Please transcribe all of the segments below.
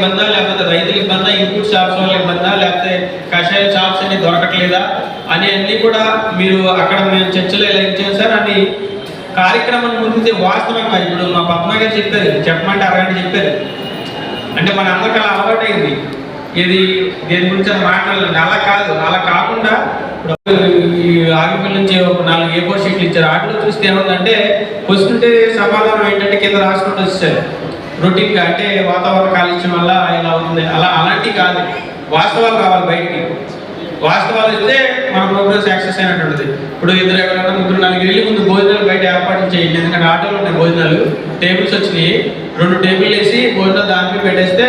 ఇబ్బందా లేకపోతే రైతుల ఇబ్బందా input shops వాళ్ళ ఇబ్బందా లేకపోతే కషాయ షాప్స్ అన్ని దొరకట్లేదా అని అన్ని కూడా మీరు అక్కడ మేము చర్చలో ఎలా ఇచ్చాం సార్ అని కార్యక్రమం ముందు వాస్తవంగా ఇప్పుడు మా పద్మగారు చెప్పారు చెప్పమంటే అరగంట చెప్పారు. అంటే మన అందరికి అలా అలవాటైంది ఇది దేని గురించి అది మాట్లాడాలండి అలా కాదు. అలా కాకుండా ఇప్పుడు ఆగిపోయి నుంచి ఒక నాలుగు ఏ ఫోర్ షీట్లు ఇచ్చారు. వాటిలో చూస్తే ఏముందంటే వస్తుంటే సమాధానం ఏంటంటే కింద రాసుకుంటూ వచ్చారు రొటీన్గా అంటే వాతావరణ కాలుష్యం వల్ల ఇలా అవుతుంది. అలా అలాంటివి కాదు. వాస్తవాలు కావాలి బయటికి. వాస్తవాలు ఇస్తే మన ప్రోగ్రెస్ యాక్సెస్ అయినట్టు ఇప్పుడు ఇద్దరు ఎవరైనా ముగ్గురు నలుగురు వెళ్ళి ముందు భోజనాలు బయట ఏర్పాటు చేయండి. ఎందుకంటే ఆటోలు ఉన్నాయి భోజనాలు టేబుల్స్ వచ్చినాయి. రెండు టేబుల్ వేసి భోజనాలు దాని మీద పెట్టేస్తే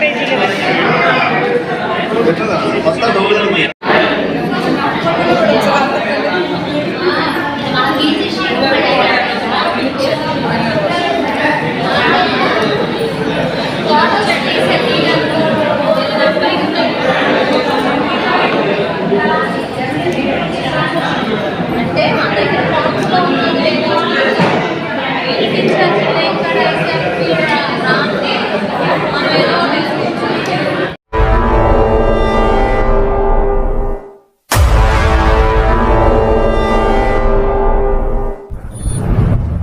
పెట్టండి. అంటే